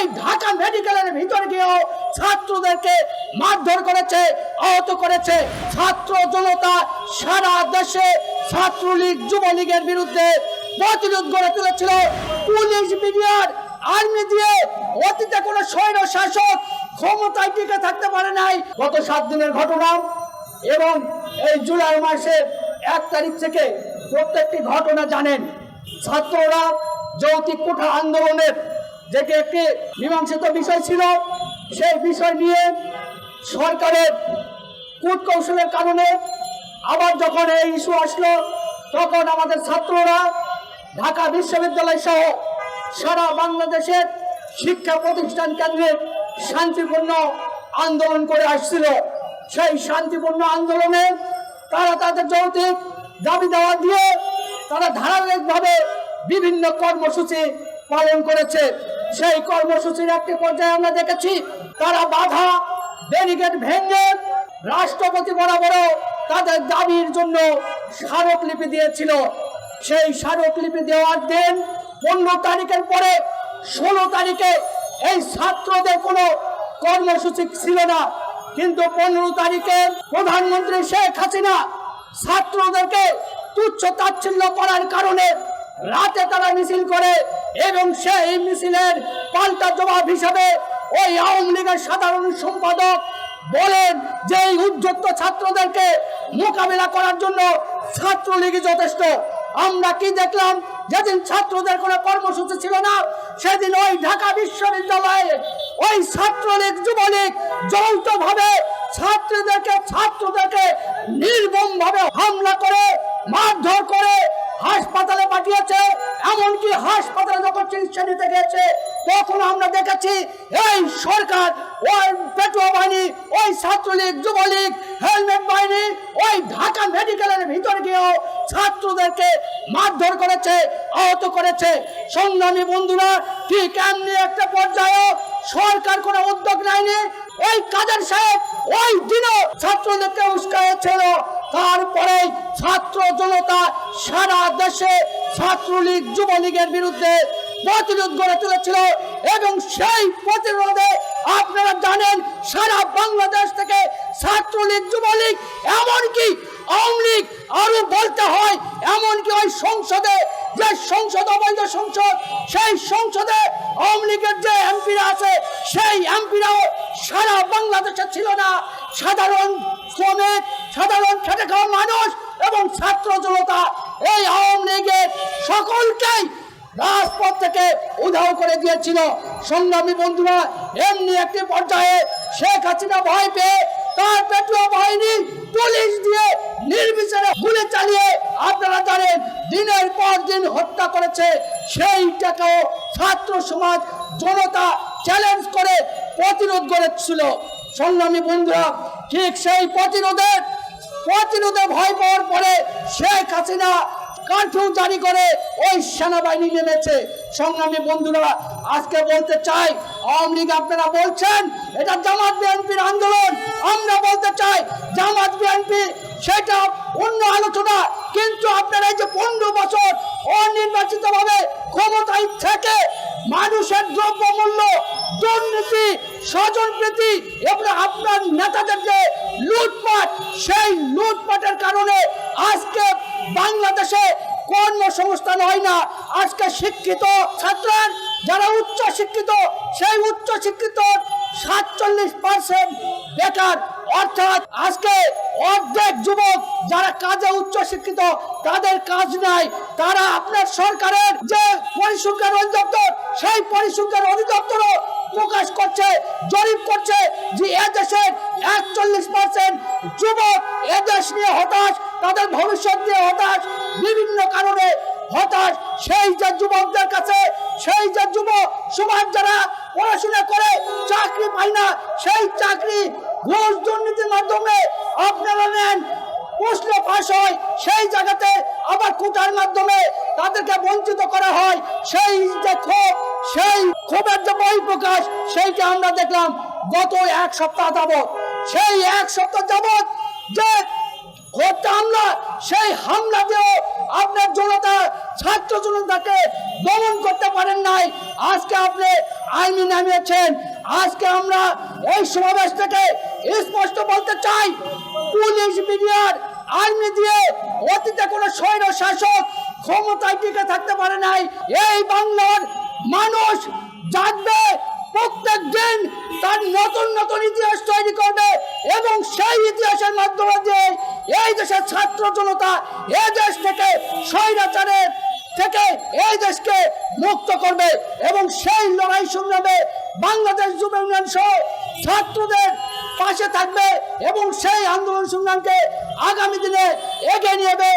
ওই ঢাকা মেডিকেলের ভিতরে গিয়েও ছাত্রদেরকে মারধর করেছে, আহত করেছে। ছাত্র জনতা সারা দেশে ছাত্রলীগ, যুবলীগের বিরুদ্ধে প্রতিরোধ গড়ে তুলেছিল। পুলিশ, মিডিয়ার, আর্মি দিয়ে অতীতে কোনো স্বৈর শাসক ক্ষমতায় টিকে থাকতে পারে নাই। গত সাত দিনের ঘটনা এবং এই জুলাই মাসের এক তারিখ থেকে প্রত্যেকটি ঘটনা জানেন। ছাত্ররা যৌতিক কোঠা আন্দোলনের যেটি একটি মীমাংসিত বিষয় ছিল, সেই বিষয় নিয়ে সরকারের কূট কৌশলের কারণে আবার যখন এই ইস্যু আসলো, তখন আমাদের ছাত্ররা ঢাকা বিশ্ববিদ্যালয় সহ সারা বাংলাদেশের শিক্ষা প্রতিষ্ঠান কেন্দ্রে শান্তিপূর্ণ আন্দোলন করে আসছিল। সেই শান্তিপূর্ণ আন্দোলনে তারা তাদের যৌতিক দাবি দেওয়া দিয়ে তারা ধারাবাহিকভাবে বিভিন্ন কর্মসূচি পালন করেছে। সেই কর্মসূচির একটি পর্যায়ে আমরা দেখেছি, তারা বাধা ব্যারিকেড ভেঙে রাষ্ট্রপতি বরাবর তাদের দাবির জন্য স্মারকলিপি দিয়েছিল। সেই স্মারকলিপি দেওয়ার দিন পনেরো তারিখের পরে ষোলো তারিখে এই ছাত্রদের কোনো কর্মসূচি ছিল না। কিন্তু পনেরো তারিখে প্রধানমন্ত্রী শেখ হাসিনা ছাত্রদেরকে তুচ্ছ তাচ্ছিল্য করার কারণে রাতে তারা মিছিল করে এবং সেই মিছিলের পাল্টা জবাব হিসাবে ওই আওয়ামী লীগের সাধারণ সম্পাদক বলেন যে এই উদ্যোক্ত ছাত্রদেরকে মোকাবিলা করার জন্য ছাত্রলীগই যথেষ্ট। আমরা কি দেখলাম? যেদিন ছাত্রদের কোনো কর্মসূচি ছিল না, সেদিন ওই ঢাকা বিশ্ববিদ্যালয়ে ওই ছাত্রলীগ, যুবলীগ যৌথভাবে ছাত্রীদেরকে, ছাত্রদেরকে নির্মমভাবে হামলা করে, মারধর করে হাসপাতালে পাঠিয়েছে। এমনকি হাসপাতালে যখন চিকিৎসা নিতে গেছে তখন আমরা দেখেছি এই সরকার, ওই পেটুয়া বাহিনী, ওই ছাত্রলীগ, যুবলীগ, হেলমেট বাহিনী, ওই ঢাকা মেডিকেলের ভিতরে গিয়েও ছাত্রদেরকে মারধর করেছে, আহত করেছে। সংগ্রামী বন্ধুরা, ঠিক এমনি একটা পর্যায়ে সরকার কোনো উদ্যোগ নেয়নি। ওই কাদের সাহেব, ওই দিনও ছাত্রদেরকে উস্কাইছিল তারপরে ছাত্র জনতা সারা দেশে ছাত্রলীগ, যুবলীগের বিরুদ্ধে প্রতিরোধ গড়ে তুলেছিল এবং সেই প্রতিরোধে আপনারা জানেন সারা বাংলাদেশ থেকে ছাত্রলীগ, যুবলীগ, এমনকি আওয়ামী লীগ আরও বলতে হয়, এমনকি ওই সংসদে, যে সংসদ, অবৈধ সংসদ, সেই সংসদে আওয়ামী লীগের যে এমপিরা আছে, সেই এমপিরাও সারা বাংলাদেশে ছিল না। সাধারণ শ্রমিক সাধারণ খেটে খাওয়া মানুষ এবং ছাত্র জনতা, এই আওয়ামী লীগের সকলকেই রাজপথ থেকে উধাও করে দিয়েছিল। সংগ্রামী বন্ধুরা, এমনি একটি পর্যায়ে শেখ হাসিনা ভয় পেয়ে তার পেটুয়া বাহিনী পুলিশ দিয়ে নির্বিচারে গুলি চালিয়ে, আপনারা জানেন, দিনের পর দিন হত্যা করেছে। সেইটাকেও ছাত্র সমাজ, জনতা চ্যালেঞ্জ করে প্রতিরোধ করেছিল সংগ্রামী বন্ধুরা, ঠিক সেই প্রতিরোধের প্রতিরোধে ভয় পাওয়ার পরে শেখ হাসিনা কারফিউ জারি করে ওই সেনাবাহিনী নেমেছে। সংগ্রামী বন্ধুরা, আজকে বলতে চাই, আওয়ামী লীগ আপনারা বলছেন, এটা জামাত বিএনপির আন্দোলন। আমরা বলতে চাই, জামাত বিএনপি, সেটা অন্য আলোচনা। কিন্তু আপনারা এই যে পনেরো বছর অনির্বাচিতভাবে ক্ষমতায় থেকে মানুষের দ্রব্যমূল্য, দুর্নীতি স্বজন প্রীতি এবং আপনার নেতাদের যে লুটপাট, সেই লুটপাটের কারণে আজকে বাংলাদেশে কর্মসংস্থান হয় না। আজকে শিক্ষিত ছাত্রের, যারা উচ্চ শিক্ষিত সেই উচ্চ শিক্ষিত সাতচল্লিশ পার্সেন্ট বেকার। অর্থাৎ আজকে অর্ধেক যুবক যারা কাজে উচ্চ শিক্ষিত তাদের কাজ নাই। তারা আপনার সরকারের যে পরিসংখ্যান অধিদপ্তর, সেই পরিসংখ্যান অধিদপ্তরও প্রকাশ করছে, জরিপ করছে যে এদেশের একচল্লিশ পার্সেন্ট যুবক এদেশ নিয়ে হতাশ, তাদের ভবিষ্যৎ নিয়ে হতাশ, বিভিন্ন কারণে হতাশ। সেই যে যুবকদের কাছে, সেই যে যুব সমাজ যারা পড়াশোনা করে চাকরি পায় না, সেই চাকরি ঘুষ দুর্নীতির মাধ্যমে আপনারা নেন। প্রশ্ন ফাঁস হয়, সেই জায়গাতে আবার কোটার মাধ্যমে তাদেরকে বঞ্চিত করা হয়। সেই যে ক্ষোভ, সেই ক্ষোভের যে বই প্রকাশ সেইটা আমরা দেখলাম গত এক সপ্তাহ যাবৎ। সেই এক সপ্তাহ যাবৎ যে হত্যা হামলা সেই হামলা দিয়েও আপনার জনতা ছাত্র জনতাকে দমন করতে পারেন নাই। আজকে আপনি আইনি নামিয়েছেন। আজকে আমরা এই সমাবেশ থেকে স্পষ্ট বলতে চাই, পুলিশ মিডিয়ার আর্মি দিয়ে অতীতে কোনো স্বৈর শাসক ক্ষমতায় টিকে থাকতে পারে নাই। এই বাংলার মানুষ জানবে প্রত্যেক দিন তার নতুন নতুন ইতিহাস তৈরি করবে এবং সেই ইতিহাসের মাধ্যমে দিয়ে এই দেশের ছাত্র জনতা এই দেশ থেকে স্বৈরাচারের থেকে এই দেশকে মুক্ত করবে এবং সেই লড়াই সংগ্রামে বাংলাদেশ যুব ইউনিয়ন সহ ছাত্রদের পাশে থাকবে এবং সেই আন্দোলন সংগ্রামকে আগামী দিনে এগিয়ে নিয়ে যাবে।